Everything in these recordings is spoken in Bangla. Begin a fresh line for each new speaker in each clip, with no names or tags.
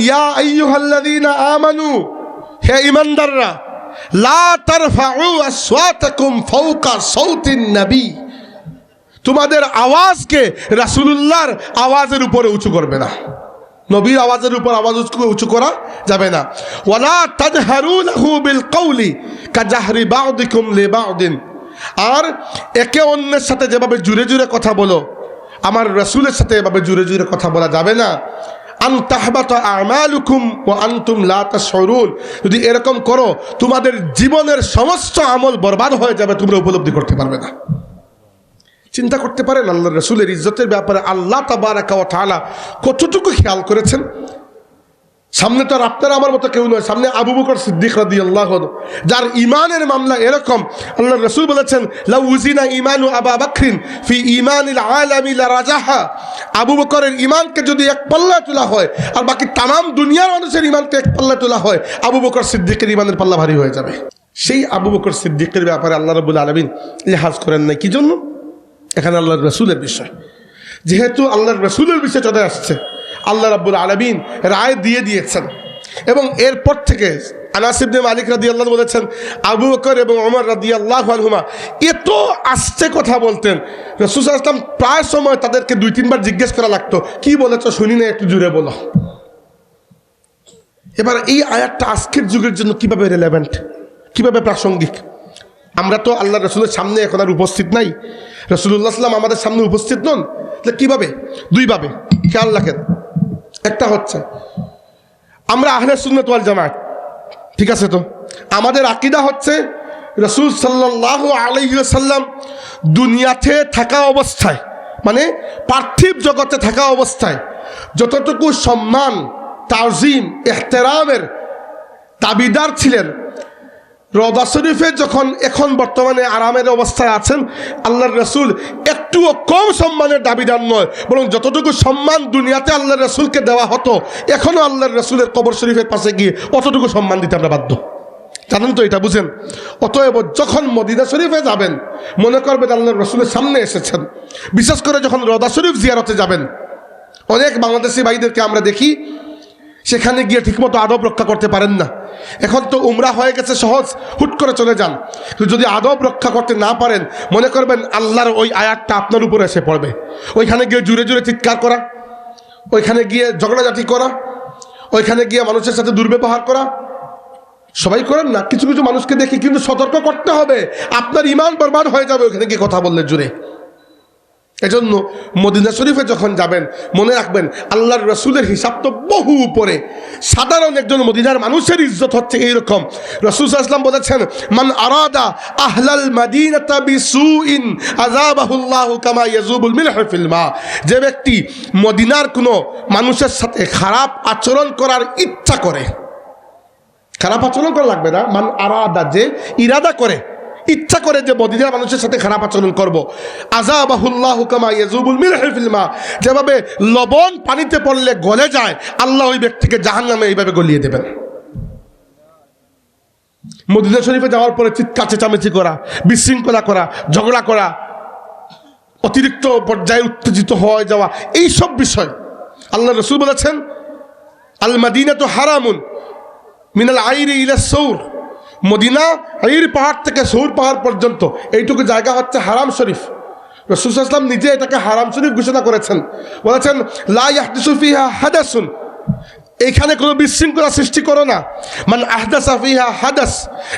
ইয়া আমানু, হে নবী। তোমাদের আওয়াজকে রাসূলুল্লাহর আওয়াজের উপরে উঁচু করবে না। নবীর আওয়াজের উপর আওয়াজ উঁচু করা যাবে না। ওয়ালা লিবাউদিন। আর একে অন্যের সাথে যেভাবে জুড়ে জুড়ে কথা বলো, আমার রাসূলের সাথে এভাবে জুড়ে জুড়ে কথা বলা যাবে না। আমালুকুম ও সরুল যদি এরকম করো, তোমাদের জীবনের সমস্ত আমল বরবাদ হয়ে যাবে, তোমরা উপলব্ধি করতে পারবে না। চিন্তা করতে পারেন আল্লাহ রসুলের ইজ্জতের ব্যাপারে আল্লাহ তাবারাকা ও তালা কতটুকু খেয়াল করেছেন? সামনে তো আর আপনার আমার মতো কেউ নয়, সামনে আবু বকর সিদ্দিক রাদি আল্লাহ যার ইমানের মামলা এরকম, আল্লাহ রসুল বলেছেন, লাউ উজিনা ইমানু আবা বাকরিন ফি ইমান রাজাহা। আবু বকরের ইমানকে যদি এক পাল্লা তোলা হয়, আর বাকি তামাম দুনিয়ার মানুষের ইমানকে এক পাল্লা তোলা হয়, আবু বকর সিদ্দিকের ইমানের পাল্লা ভারী হয়ে যাবে। সেই আবু বকর সিদ্দিকের ব্যাপারে আল্লাহ রবুল আলমিন লেহাজ করেন নাই। কি জন্য? এখানে আল্লাহর রসুলের বিষয়। যেহেতু আল্লাহর রসুলের বিষয় চলে আসছে আল্লাহ রাব্বুল আলমিন রায় দিয়ে দিয়েছেন। এবং এরপর থেকে আনাসিবনে মালিক রাদি আল্লাহ বলেছেন, আবু বকর এবং ওমর রাদি আল্লাহ আলহুমা এত আস্তে কথা বলতেন, রসুল আসলাম প্রায় সময় তাদেরকে দুই, তিনবার জিজ্ঞেস করা লাগতো, কি বলেছ শুনি না, একটু জুড়ে বলো। এবার এই আয়াতটা আজকের যুগের জন্য কীভাবে রেলেভেন্ট কীভাবে প্রাসঙ্গিক? আমরা তো আল্লাহ রসুলের সামনে এখন আর উপস্থিত নাই। রসুল্লাহ সাল্লাম আমাদের সামনে উপস্থিত নন। তাহলে কীভাবে? দুইভাবে। খেয়াল রাখেন। একটা হচ্ছে। আমরা আহলে সুন্নত ওয়াল জামাত, ঠিক আছে তো? আমাদের আকিদা হচ্ছে রসুল সাল্লাহ আলহিসাল্লাম দুনিয়াতে থাকা অবস্থায় মানে পার্থিব জগতে থাকা অবস্থায় যতটুকু সম্মান, তাজিম, এহতেরামের দাবিদার ছিলেন রদা শরীফে যখন এখন বর্তমানে আরামের অবস্থায় আছেন, আল্লাহর রসুল একটুও কম সম্মানের দাবিদার নয়, বরং যতটুকু সম্মান দুনিয়াতে আল্লাহর রসুলকে দেওয়া হতো এখনও আল্লাহর রসুলের কবর শরীফের পাশে গিয়ে অতটুকু সম্মান দিতে আমরা বাধ্য। জানেন তো এটা বুঝেন? অতএব যখন মদিনা শরীফে যাবেন, মনে করবেন আল্লাহর রসুলের সামনে এসেছেন। বিশেষ করে যখন রদা শরীফ জিয়ারতে যাবেন, অনেক বাংলাদেশি ভাইদেরকে আমরা দেখি সেখানে গিয়ে ঠিকমতো আদব রক্ষা করতে পারেন না। এখন তো উমরা হয়ে গেছে, সহজ। হুট করে চলে যান। যদি আদব রক্ষা করতে না পারেন, মনে করবেন আল্লাহর ওই আয়াতটা আপনার উপরে এসে পড়বে। ওইখানে গিয়ে জুড়ে জুড়ে চিৎকার করা, ওইখানে গিয়ে ঝগড়াঝাটি করা, ওইখানে গিয়ে মানুষের সাথে দুর্ব্যবহার করা। সবাই করেন না, কিছু কিছু মানুষকে দেখি, কিন্তু সতর্ক করতে হবে। আপনার ইমান বরবাদ হয়ে যাবে ওইখানে গিয়ে কথা বললে জুড়ে। এজন্য মদিনা শরীফে যখন যাবেন, মনে রাখবেন, আল্লাহর রসুলের হিসাব তো বহু উপরে। সাধারণ একজন মদিনার মানুষের ইজ্জত হচ্ছে এইরকম। রসুল আসলাম বলেছেন, মান আরাদা আহলাল মা. যে ব্যক্তি মদিনার কোনো মানুষের সাথে খারাপ আচরণ করার ইচ্ছা করে, খারাপ আচরণ করা লাগবে না। মান আরাদা, যে ইরাদা করে ইচ্ছা করে যে মদিনার মানুষের সাথে খারাপ আচরণ করব। আজাবাহুল্লাহ হুকামা ইয়াজুবুল মিলহিলমা যেভাবে লবণ পানিতে পড়লে গলে যায়, আল্লাহ ওই ব্যক্তিকে জাহান নামে এইভাবে গলিয়ে দেবেন। মদিনা শরীফে যাওয়ার পরে চিৎকার, চেঁচামেচি করা, বিশৃঙ্খলা করা, ঝগড়া করা, অতিরিক্ত পর্যায়ে উত্তেজিত হয়ে যাওয়া এই সব বিষয় আল্লাহ রসুল বলেছেন আল মাদিনা তো হারামুন মিনাল আইরে ইলা সৌর। মদিনা আইর পাহাড় থেকে সৌর পাহাড় পর্যন্ত এইটুকু জায়গা হচ্ছে হারাম শরীফ রসুল ইসলাম নিজে এটাকে হারাম শরীফ ঘোষণা করেছেন বলেছেন লাইফিহা হাদাসুন এখানে কোনো বিশৃঙ্খলা সৃষ্টি করো না মানে আহদাসা ফিহা হাদাস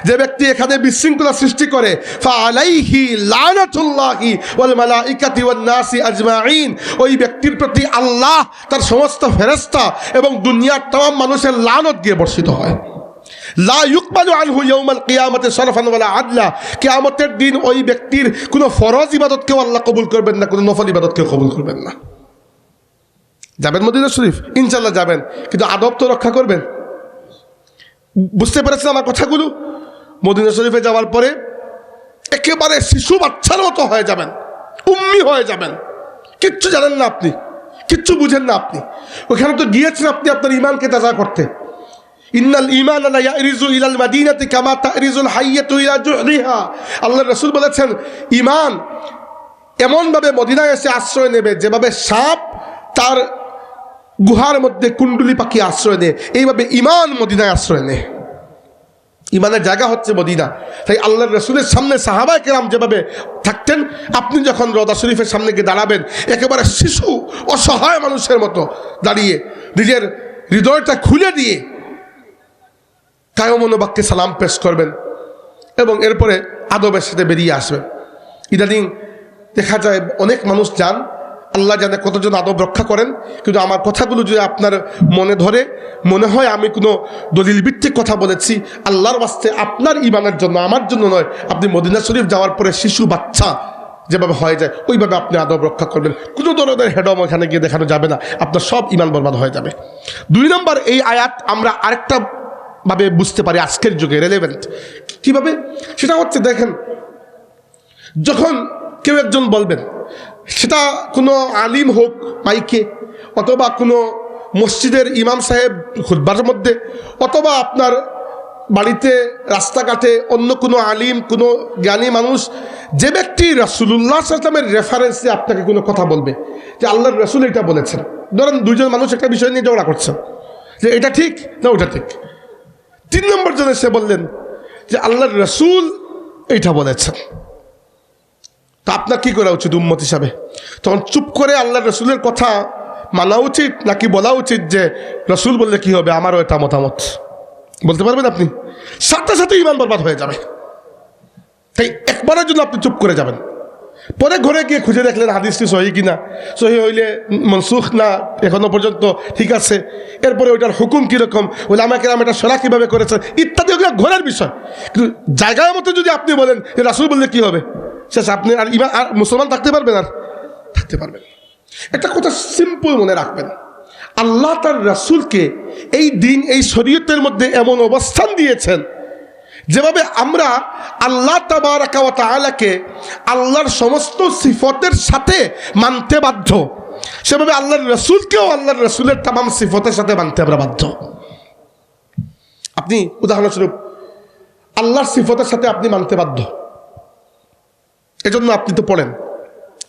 যে ব্যক্তি এখানে বিশৃঙ্খলা সৃষ্টি করে ফালাইহি লানাতুল্লাহি ওয়াল মালাইকাতি ওয়ান নাসি আজমাইন ওই ব্যক্তির প্রতি আল্লাহ তার সমস্ত ফেরেশতা এবং দুনিয়ার तमाम মানুষের লানত দিয়ে বর্ষিত হয় কিয়ামতের দিন ওই ব্যক্তির কোনো ফরজ ইবাদতকেও আল্লাহ কবুল করবেন না, কোনো নফল ইবাদতকেও কবুল করবেন না। যাবেন মদিনা শরীফ? ইনশাল্লাহ যাবেন। কিন্তু আদব তো রক্ষা করবেন। বুঝতে পেরেছেন আমার কথাগুলো? মদিনা শরীফে যাওয়ার পরে একেবারে শিশু বাচ্চার মতো হয়ে যাবেন। উম্মি হয়ে যাবেন। কিচ্ছু জানেন না আপনি। কিচ্ছু বুঝেন না আপনি। ওখানে তো গিয়েছেন আপনি আপনার ইমানকে তাজা করতে। ইন্নাল ইমান ইলাল বলেছেন এমনভাবে এসে আশ্রয় নেবে, যেভাবে সাপ তার গুহার মধ্যে কুণ্ডুলি পাখি আশ্রয় নেয়, এইভাবে ইমান মদিনায় আশ্রয় নেয়। ইমানের জায়গা হচ্ছে মদিনা। তাই আল্লাহ রসুলের সামনে সাহাবাই কেরাম যেভাবে থাকতেন, আপনি যখন রদা শরীফের সামনে গিয়ে দাঁড়াবেন, একেবারে শিশু, অসহায় মানুষের মতো দাঁড়িয়ে, নিজের হৃদয়টা খুলে দিয়ে কায়মনোবাক্যে সালাম পেশ করবেন এবং এরপরে আদবের সাথে বেরিয়ে আসবেন। ইদানিং দেখা যায় অনেক মানুষ যান, আল্লাহ জানে কতজন আদব রক্ষা করেন, কিন্তু আমার কথাগুলো যদি আপনার মনে ধরে, মনে হয় আমি কোনো দলিল ভিত্তিক কথা বলেছি, আল্লাহর বাস্তে আপনার ইমানের জন্য, আমার জন্য নয়। আপনি মদিনা শরীফ যাওয়ার পরে শিশু, বাচ্চা যেভাবে হয়ে যায়, ওইভাবে আপনি আদব রক্ষা করবেন। কোনো ধরনের হেডম ওখানে গিয়ে দেখানো যাবে না। আপনার সব ইমান বরবাদ হয়ে যাবে। দুই নম্বর এই আয়াত আমরা আরেকটা ভাবে বুঝতে পারি আজকের যুগে রেলেভেন্ট কীভাবে? সেটা হচ্ছে দেখেন, যখন কেউ একজন বলবেন, সেটা কোনো আলিম হোক, মাইকে, অথবা কোনো মসজিদের ইমাম সাহেব খুদ্বার মধ্যে, অথবা আপনার বাড়িতে, রাস্তাঘাটে অন্য কোনো আলিম, কোনো জ্ঞানী মানুষ, যে ব্যক্তি রাসুলুল্লাহ আসলামের রেফারেন্সে আপনাকে কোনো কথা বলবে, যে আল্লাহর রসুল এটা বলেছেন। ধরেন দুইজন মানুষ একটা বিষয় নিয়ে ঝগড়া করছেন যে এটা ঠিক না ওটা ঠিক? তিন নম্বর জনে সে বললেন যে আল্লাহর রসুল এইটা বলেছেন। তা আপনার কী করা উচিত উম্মত হিসাবে? তখন চুপ করে আল্লাহ রসুলের কথা মানা উচিত নাকি বলা উচিত যে রসুল বললে কি হবে? আমারও এটা মতামত। বলতে পারবেন আপনি? সাথে সাথে ইমান বরবাদ হয়ে যাবে। তাই একবারের জন্য আপনি চুপ করে যাবেন। পরে ঘরে গিয়ে খুঁজে দেখলেন হাদিসটি সহি কিনা। সহি হইলে মনসুখ না, এখনও পর্যন্ত ঠিক আছে। এরপরে ওইটার হুকুম কীরকম? আমাকে আমি এটা সরা কীভাবে করেছে? ইত্যাদি ওগুলো ঘরের বিষয়। কিন্তু জায়গার মতো যদি আপনি বলেন, যে রাসুল বললে কী হবে? শেষ, আপনি আর ইমান আর মুসলমান থাকতে পারবেন আর থাকতে পারবেন একটা কথা সিম্পল মনে রাখবেন। আল্লাহ তার রাসুলকে এই দিন, এই শরীয়তের মধ্যে এমন অবস্থান দিয়েছেন যেভাবে আমরা আল্লাহ তাবারাকে আল্লাহর সমস্ত সিফতের সাথে মানতে বাধ্য, সেভাবে আল্লাহর রসুলকেও আল্লাহর রসুলের তামাম সিফতের সাথে মানতে আমরা বাধ্য। আপনি উদাহরণস্বরূপ, আল্লাহর সিফতের সাথে আপনি মানতে বাধ্য। এজন্য আপনি তো পড়েন।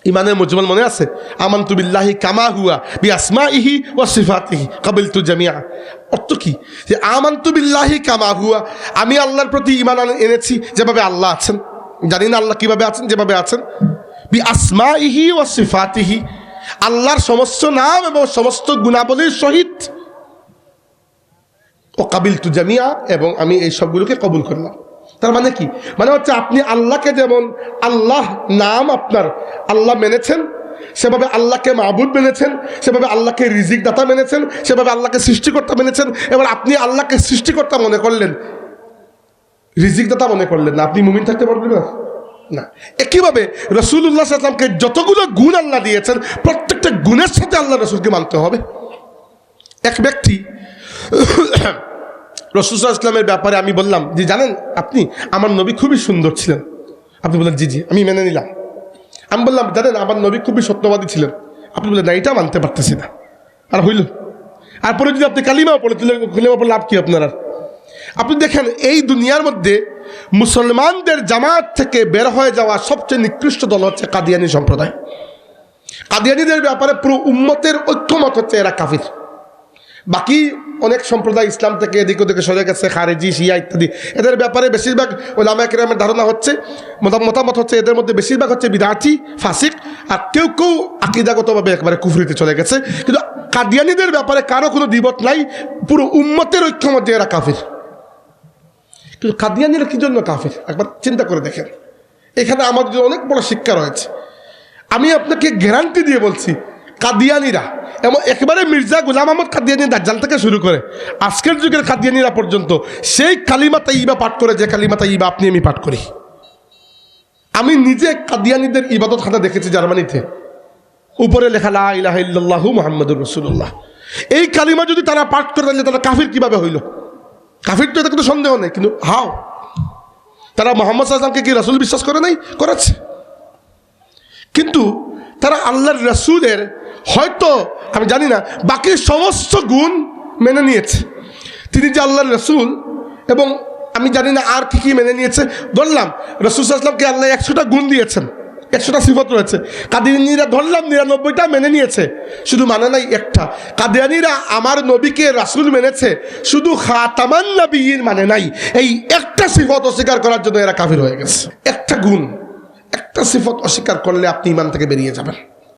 ইমানের মুজমাল মনে আছে? আমান্তু বিল্লাহি কামা হুয়া বি আসমা ইহি ও সিফাতিহি। কাবিল তু জামিয়া অর্থ কি? যে আমান্তু বিল্লাহি কামা হুয়া, আমি আল্লাহর প্রতি ইমান এনেছি যেভাবে আল্লাহ আছেন। জানি না আল্লাহ কীভাবে আছেন, যেভাবে আছেন। বি আসমা ইহি ও সিফাতিহি। আল্লাহর সমস্ত নাম এবং সমস্ত গুণাবলীর সহিত। ও কাবিল তু জামিয়া এবং আমি এই সবগুলোকে কবুল করলাম। তার মানে কি? মানে হচ্ছে আপনি আল্লাহকে যেমন আল্লাহ নাম আপনার আল্লাহ মেনেছেন, সেভাবে আল্লাহকে মাহবুদ মেনেছেন, সেভাবে আল্লাহকে রিজিক দাতা মেনেছেন, সেভাবে আল্লাহকে সৃষ্টিকর্তা মেনেছেন। এবার আপনি আল্লাহকে সৃষ্টিকর্তা মনে করলেন রিজিক দাতা মনে করলেন না, আপনি মুমিন থাকতে পারবেন না? না। একইভাবে রসুল্লাহ আসলামকে যতগুলো গুণ আল্লাহ দিয়েছেন, প্রত্যেকটা গুণের সাথে আল্লাহ রসুলকে মানতে হবে। এক ব্যক্তি রসুল্লাহ ইসলামের ব্যাপারে আমি বললাম যে, জানেন আপনি, আমার নবী খুবই সুন্দর ছিলেন। আপনি বললেন, জি জি, আমি মেনে নিলাম। আমি বললাম, জানেন, আমার নবী খুবই সত্যবাদী ছিলেন। আপনি বললেন, না, এটা মানতে পারতেছি না। আর হইল। আর পরে যদি আপনি কালিমাও পড়ে তুলে কালিমা পড়লে লাভ কি আপনার আপনি দেখেন, এই দুনিয়ার মধ্যে মুসলমানদের জামাত থেকে বের হয়ে যাওয়া সবচেয়ে নিকৃষ্ট দল হচ্ছে কাদিয়ানি সম্প্রদায়। কাদিয়ানিদের ব্যাপারে পুরো উম্মতের ঐক্যমত হচ্ছে এরা কাফির। বাকি অনেক সম্প্রদায় ইসলাম থেকে এদিক ওদিকে সরে গেছে, খারেজি, শিয়া ইত্যাদি। এদের ব্যাপারে বেশিরভাগ ওলামা কেরামের ধারণা হচ্ছে, মতা- মতামত হচ্ছে এদের মধ্যে বেশিরভাগ হচ্ছে বিদাতি, ফাসিক, আর কেউ কেউ আকিদাগতভাবে একবারে কুফরিতে চলে গেছে। কিন্তু কাদিয়ানিদের ব্যাপারে কারও কোনো দ্বিমত নাই, পুরো উম্মতের ঐক্য মধ্যে এরা কাফির। কিন্তু কাদিয়ানিরা কি জন্য কাফির? একবার চিন্তা করে দেখেন। এখানে আমাদের অনেক বড় শিক্ষা রয়েছে। আমি আপনাকে গ্যারান্টি দিয়ে বলছি কাদিয়ানিরা। এমন একেবারে মির্জা গুলাম আহমদ কাদিয়ানি দাজ্জাল থেকে শুরু করে আজকের যুগের কাদিয়ানিরা পর্যন্ত সেই কালিমা তাইবা পাঠ করে যে কালিমা তাইবা আপনি আমি পাঠ করি। আমি নিজে কাদিয়ানিদের ইবাদত খাতা দেখেছি জার্মানিতে। উপরে লেখা, লা ইলাহা ইল্লাল্লাহু মুহাম্মাদুর রাসূলুল্লাহ। এই কালিমা যদি তারা পাঠ করে, তাহলে তারা কাফির কীভাবে হইল? কাফির তো এটা কোনো সন্দেহ নেই, কিন্তু হাও। তারা মোহাম্মদ সাল্লামকে কি রাসূল বিশ্বাস করে নাই? করেছে। কিন্তু তারা আল্লাহর রসুলের হয়তো, আমি জানি না, বাকি সমস্ত গুণ মেনে নিয়েছে। তিনি যে আল্লাহর রসুল এবং আমি জানি না আর কি কি মেনে নিয়েছে বললাম রসুল আসলামকে আল্লাহ একশোটা গুণ দিয়েছেন, একশোটা সিফত রয়েছে। কাদিয়ানিরা ধরলাম, নিরানব্বইটা মেনে নিয়েছে, শুধু মানে নাই একটা। কাদিয়ানিরা আমার নবীকে রাসুল মেনেছে, শুধু খাতামান নবীর মানে নাই, এই একটা সিফত অস্বীকার করার জন্য এরা কাফির হয়ে গেছে। একটা গুণ। একটা সিফত অস্বীকার করলে আপনি ইমান থেকে বেরিয়ে যাবেন।